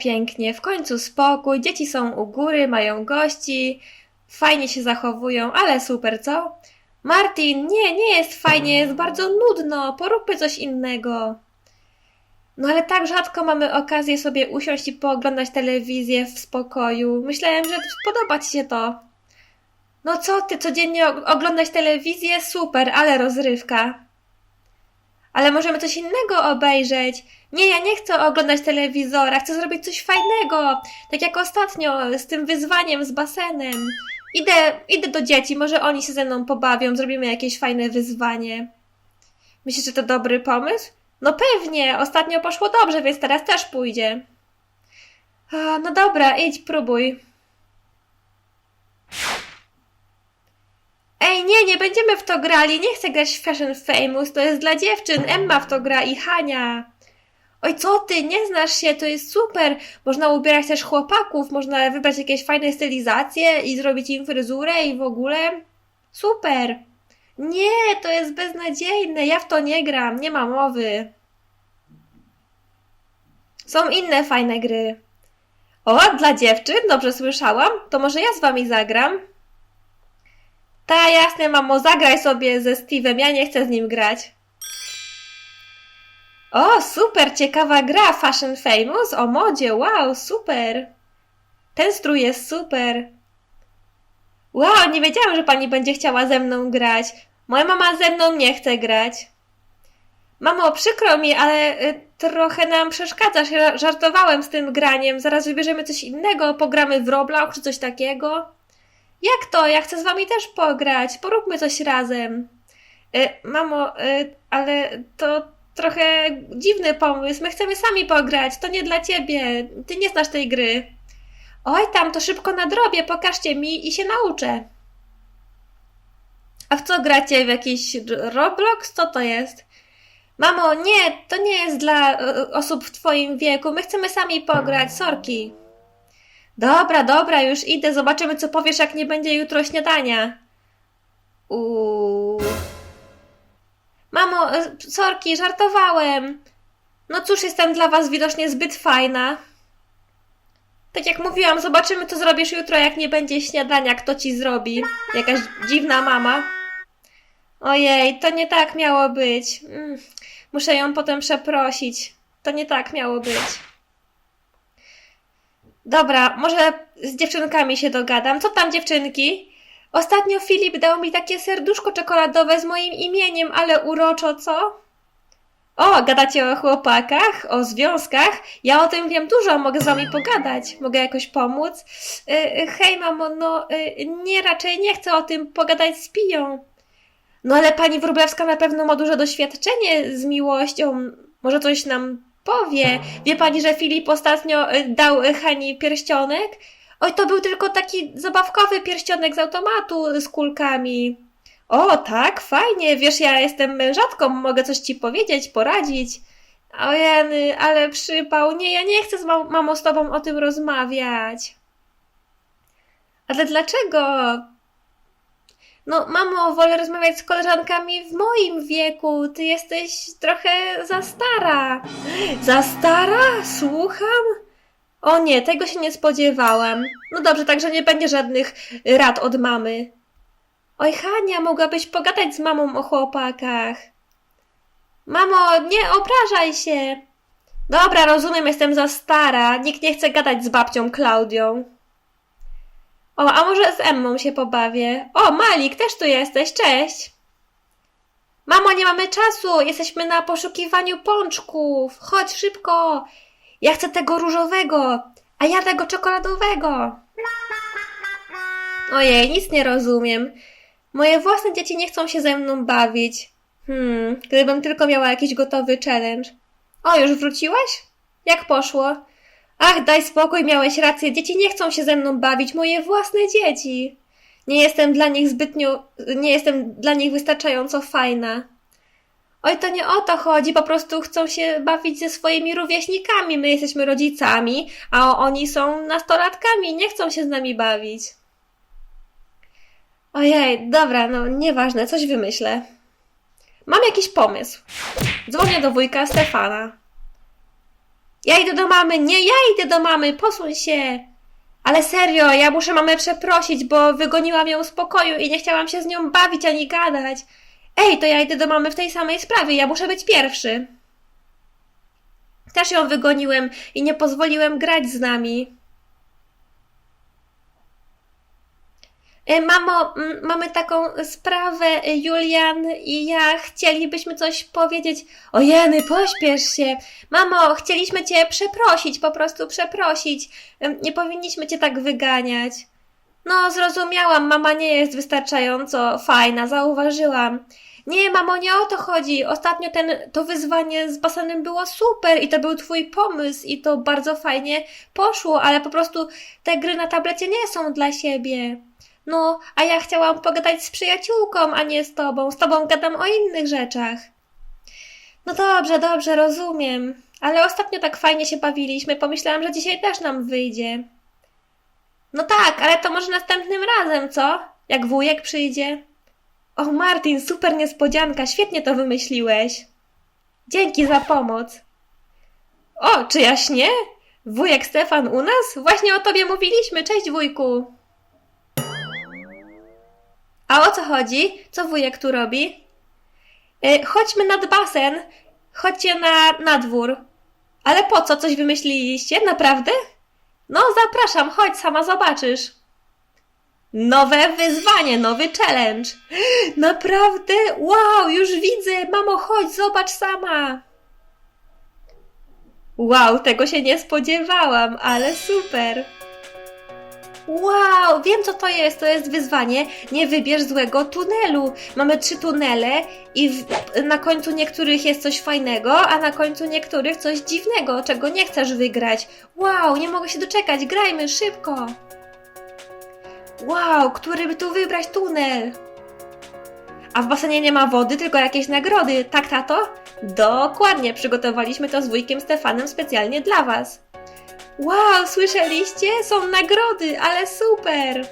pięknie, w końcu spokój, dzieci są u góry, mają gości, fajnie się zachowują, ale super, co? Martin, nie, nie jest fajnie, jest bardzo nudno, poróbmy coś innego. No ale tak rzadko mamy okazję sobie usiąść i pooglądać telewizję w spokoju. Myślałem, że podoba Ci się to. No co ty, codziennie og- oglądać telewizję? Super, ale rozrywka. Ale możemy coś innego obejrzeć. Nie, ja nie chcę oglądać telewizora, chcę zrobić coś fajnego. Tak jak ostatnio z tym wyzwaniem z basenem. Idę, idę do dzieci, może oni się ze mną pobawią, zrobimy jakieś fajne wyzwanie. Myślisz, że to dobry pomysł? No pewnie, ostatnio poszło dobrze, więc teraz też pójdzie. No dobra, idź, próbuj. Ej, nie, nie będziemy w to grali. Nie chcę grać w Fashion Famous. To jest dla dziewczyn. Emma w to gra i Hania. Oj, co ty? Nie znasz się, to jest super. Można ubierać też chłopaków, można wybrać jakieś fajne stylizacje i zrobić im fryzurę i w ogóle. Super. Nie, to jest beznadziejne. Ja w to nie gram, nie ma mowy. Są inne fajne gry. O, dla dziewczyn? Dobrze słyszałam? To może ja z wami zagram? Ta, jasne, mamo, zagraj sobie ze Steve'em, ja nie chcę z nim grać. O, super, ciekawa gra, Fashion Famous, o modzie, wow, super. Ten strój jest super. Wow, nie wiedziałam, że pani będzie chciała ze mną grać. Moja mama ze mną nie chce grać. Mamo, przykro mi, ale y, trochę nam przeszkadzasz. Żartowałem z tym graniem. Zaraz wybierzemy coś innego, pogramy w Roblox czy coś takiego. Jak to? Ja chcę z wami też pograć. Poróbmy coś razem. Y, mamo, y, ale to trochę dziwny pomysł. My chcemy sami pograć. To nie dla ciebie. Ty nie znasz tej gry. Oj, tam to szybko nadrobię. Pokażcie mi i się nauczę. A w co gracie? W jakiś Roblox? Co to jest? Mamo, nie, to nie jest dla y, osób w twoim wieku. My chcemy sami pograć. Sorki. Dobra, dobra, już idę. Zobaczymy, co powiesz, jak nie będzie jutro śniadania. Uuu. Mamo, y, sorki, żartowałem. No cóż, jestem dla was widocznie zbyt fajna. Tak jak mówiłam, zobaczymy, co zrobisz jutro, jak nie będzie śniadania, kto ci zrobi. Jakaś dziwna mama. Ojej, to nie tak miało być. Mm, muszę ją potem przeprosić. To nie tak miało być. Dobra, może z dziewczynkami się dogadam. Co tam, dziewczynki? Ostatnio Filip dał mi takie serduszko czekoladowe z moim imieniem, ale uroczo, co? O, gadacie o chłopakach, o związkach? Ja o tym wiem dużo, mogę z wami pogadać. Mogę jakoś pomóc? Y, y, hej, mamo, no y, nie, raczej nie chcę o tym pogadać z Piją. No ale pani Wróblewska na pewno ma duże doświadczenie z miłością. Może coś nam powie. Wie pani, że Filip ostatnio y, dał y, Hani pierścionek? Oj, to był tylko taki zabawkowy pierścionek z automatu z kulkami. O, tak, fajnie, wiesz, ja jestem mężatką, mogę coś ci powiedzieć, poradzić. O Jany, ale przypał, nie, ja nie chcę z mam- mamą z tobą o tym rozmawiać. Ale dlaczego? No, mamo, wolę rozmawiać z koleżankami w moim wieku. Ty jesteś trochę za stara. Za stara? Słucham? O nie, tego się nie spodziewałam. No dobrze, także nie będzie żadnych rad od mamy. Oj, Hania, mogłabyś pogadać z mamą o chłopakach. Mamo, nie obrażaj się. Dobra, rozumiem, jestem za stara. Nikt nie chce gadać z babcią Klaudią. O, a może z Emmą się pobawię? O, Malik, też tu jesteś, cześć. Mamo, nie mamy czasu, jesteśmy na poszukiwaniu pączków. Chodź szybko. Ja chcę tego różowego, a ja tego czekoladowego. Ojej, nic nie rozumiem. Moje własne dzieci nie chcą się ze mną bawić. Hmm, gdybym tylko miała jakiś gotowy challenge. O, już wróciłeś? Jak poszło? Ach, daj spokój, miałeś rację. Dzieci nie chcą się ze mną bawić, moje własne dzieci. Nie jestem dla nich zbytnio, nie jestem dla nich wystarczająco fajna. Oj, to nie o to chodzi, po prostu chcą się bawić ze swoimi rówieśnikami. My jesteśmy rodzicami, a oni są nastolatkami, nie chcą się z nami bawić. Ojej, dobra, no nieważne, coś wymyślę. Mam jakiś pomysł. Dzwonię do wujka Stefana. Ja idę do mamy, nie, ja idę do mamy, posuń się. Ale serio, ja muszę mamę przeprosić, bo wygoniłam ją z pokoju i nie chciałam się z nią bawić ani gadać. Ej, to ja idę do mamy w tej samej sprawie, ja muszę być pierwszy. Też ją wygoniłem i nie pozwoliłem grać z nami. Mamo, m, mamy taką sprawę, e, Julian i ja chcielibyśmy coś powiedzieć. O Jeny, pośpiesz się. Mamo, chcieliśmy cię przeprosić, po prostu przeprosić. Em, Nie powinniśmy cię tak wyganiać. No, zrozumiałam, mama nie jest wystarczająco fajna, zauważyłam. Nie, mamo, nie o to chodzi. Ostatnio ten, to wyzwanie z basenem było super i to był twój pomysł i to bardzo fajnie poszło, ale po prostu te gry na tablecie nie są dla siebie. No, a ja chciałam pogadać z przyjaciółką, a nie z tobą. Z tobą gadam o innych rzeczach. No dobrze, dobrze, rozumiem. Ale ostatnio tak fajnie się bawiliśmy. Pomyślałam, że dzisiaj też nam wyjdzie. No tak, ale to może następnym razem, co? Jak wujek przyjdzie. O, Martin, super niespodzianka, świetnie to wymyśliłeś. Dzięki za pomoc. O, czy ja śnię? Wujek Stefan u nas? Właśnie o tobie mówiliśmy. Cześć, wujku. A o co chodzi? Co wujek tu robi? Y, chodźmy nad basen. Chodźcie na, na dwór. Ale po co? Coś wymyśliliście? Naprawdę? No, zapraszam, chodź, sama zobaczysz. Nowe wyzwanie, nowy challenge. Naprawdę? Wow, już widzę. Mamo, chodź, zobacz sama. Wow, tego się nie spodziewałam, ale super. Wow, wiem co to jest. To jest wyzwanie. Nie wybierz złego tunelu. Mamy trzy tunele i w, na końcu niektórych jest coś fajnego, a na końcu niektórych coś dziwnego, czego nie chcesz wygrać. Wow, nie mogę się doczekać. Grajmy szybko. Wow, który by tu wybrać tunel? A w basenie nie ma wody, tylko jakieś nagrody. Tak, tato? Dokładnie, przygotowaliśmy to z wujkiem Stefanem specjalnie dla Was. Wow, słyszeliście? Są nagrody, ale super!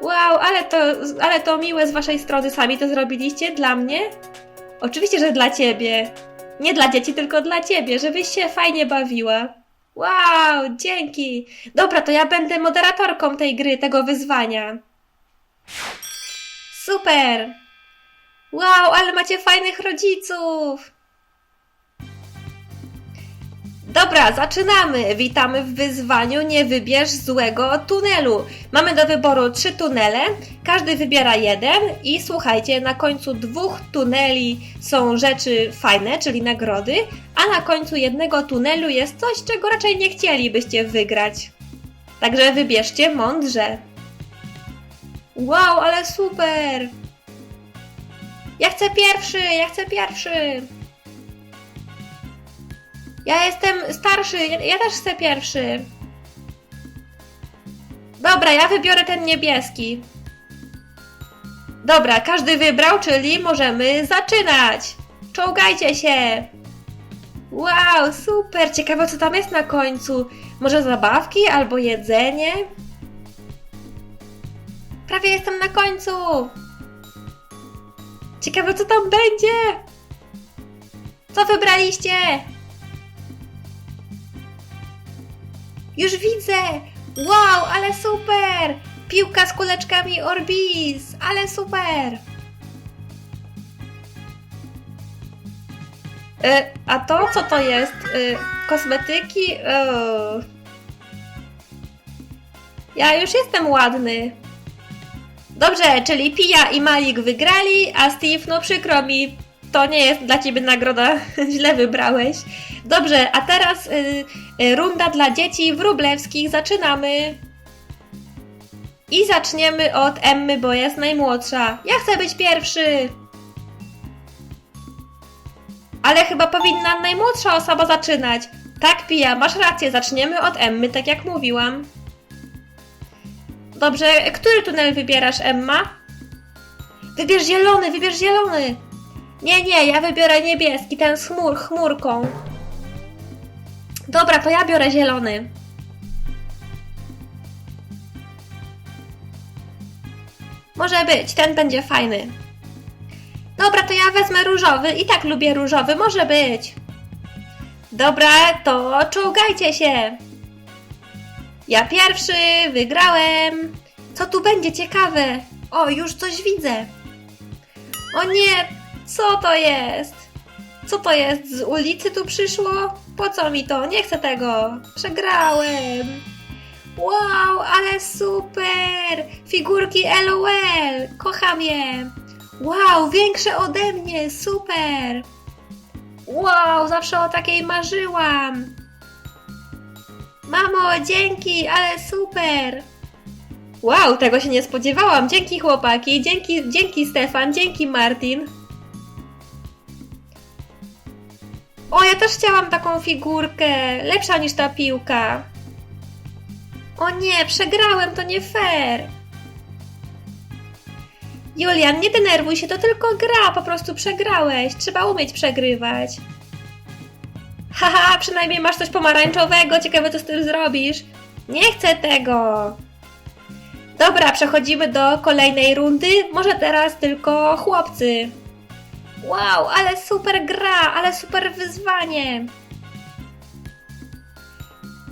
Wow, ale to, ale to miłe z Waszej strony. Sami to zrobiliście dla mnie? Oczywiście, że dla Ciebie. Nie dla dzieci, tylko dla Ciebie, żebyś się fajnie bawiła. Wow, dzięki. Dobra, to ja będę moderatorką tej gry, tego wyzwania. Super! Wow, ale macie fajnych rodziców! Dobra, zaczynamy. Witamy w wyzwaniu Nie wybierz złego tunelu. Mamy do wyboru trzy tunele, każdy wybiera jeden i słuchajcie, na końcu dwóch tuneli są rzeczy fajne, czyli nagrody, a na końcu jednego tunelu jest coś, czego raczej nie chcielibyście wygrać. Także wybierzcie mądrze. Wow, ale super! Ja chcę pierwszy, ja chcę pierwszy! Ja jestem starszy, ja, też chcę pierwszy. Dobra, ja wybiorę ten niebieski. Dobra, każdy wybrał, czyli możemy zaczynać. Czołgajcie się. Wow, super. Ciekawe, co tam jest na końcu. Może zabawki albo jedzenie? Prawie jestem na końcu. Ciekawe, co tam będzie. Co wybraliście? Już widzę! Wow, ale super! Piłka z kuleczkami Orbis! Ale super! E, a to co to jest? E, kosmetyki? O. Ja już jestem ładny. Dobrze, czyli Pia i Malik wygrali, a Steve, no przykro mi, to nie jest dla ciebie nagroda, źle wybrałeś. Dobrze, a teraz y, y, runda dla dzieci wróblewskich. Zaczynamy. I zaczniemy od Emmy, bo jest najmłodsza. Ja chcę być pierwszy. Ale chyba powinna najmłodsza osoba zaczynać. Tak, Pija, masz rację, zaczniemy od Emmy, tak jak mówiłam. Dobrze, który tunel wybierasz, Emma? Wybierz zielony, wybierz zielony! Nie, nie, ja wybiorę niebieski, ten z chmur, chmurką. Dobra, to ja biorę zielony. Może być, ten będzie fajny. Dobra, to ja wezmę różowy. I tak lubię różowy, może być. Dobra, to czołgajcie się. Ja pierwszy wygrałem. Co tu będzie ciekawe? O, już coś widzę. O nie, co to jest? Co to jest? Z ulicy tu przyszło? Po co mi to? Nie chcę tego. Przegrałem. Wow, ale super! Figurki LOL! Kocham je! Wow, większe ode mnie! Super! Wow, zawsze o takiej marzyłam! Mamo, dzięki, ale super! Wow, tego się nie spodziewałam. Dzięki chłopaki, dzięki, dzięki Stefan, dzięki Martin. O, ja też chciałam taką figurkę, lepsza niż ta piłka. O nie, przegrałem, to nie fair. Julian, nie denerwuj się, to tylko gra, po prostu przegrałeś. Trzeba umieć przegrywać. Haha, przynajmniej masz coś pomarańczowego, ciekawe co z tym zrobisz. Nie chcę tego. Dobra, przechodzimy do kolejnej rundy. Może teraz tylko chłopcy. Wow, ale super gra, ale super wyzwanie.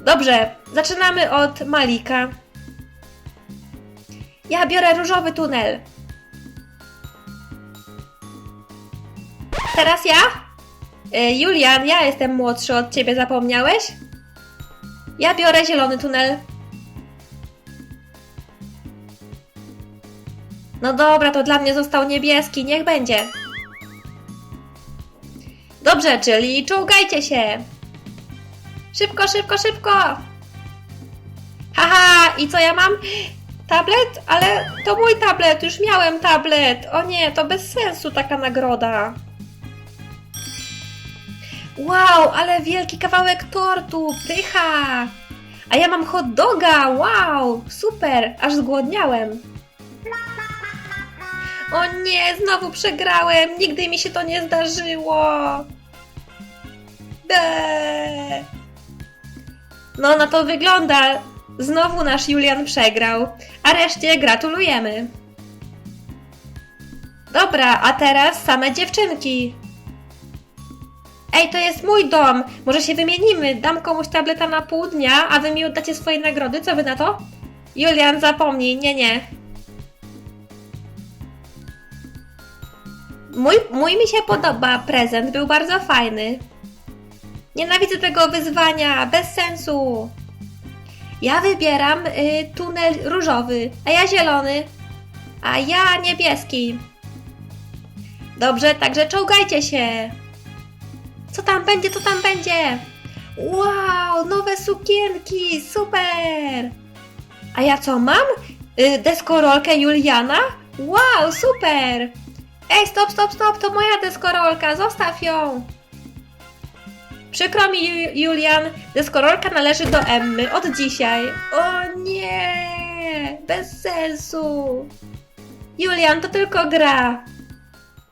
Dobrze, zaczynamy od Malika. Ja biorę różowy tunel. Teraz ja? Y, Julian, ja jestem młodszy od ciebie, zapomniałeś? Ja biorę zielony tunel. No dobra, to dla mnie został niebieski, niech będzie. Dobrze, czyli czołgajcie się. Szybko, szybko, szybko! Haha, i co ja mam? Tablet? Ale to mój tablet, już miałem tablet. O nie, to bez sensu taka nagroda. Wow, ale wielki kawałek tortu, pycha! A ja mam hot doga, wow, super, aż zgłodniałem. O nie, znowu przegrałem, nigdy mi się to nie zdarzyło. No, na to wygląda. Znowu nasz Julian przegrał, a reszcie gratulujemy. Dobra, a teraz same dziewczynki. Ej, to jest mój dom. Może się wymienimy. Dam komuś tableta na pół dnia, a wy mi oddacie swoje nagrody. Co wy na to? Julian, zapomnij. Nie, nie. Mój, mój mi się podoba prezent. Był bardzo fajny. Nienawidzę tego wyzwania. Bez sensu. Ja wybieram y, tunel różowy, a ja zielony, a ja niebieski. Dobrze, także czołgajcie się. Co tam będzie, co tam będzie? Wow, nowe sukienki, super! A ja co mam? Y, deskorolkę Juliana? Wow, super! Ej, stop, stop, stop, to moja deskorolka, zostaw ją! Przykro mi, Ju- Julian, deskorolka należy do Emmy od dzisiaj. O nie, bez sensu. Julian, to tylko gra.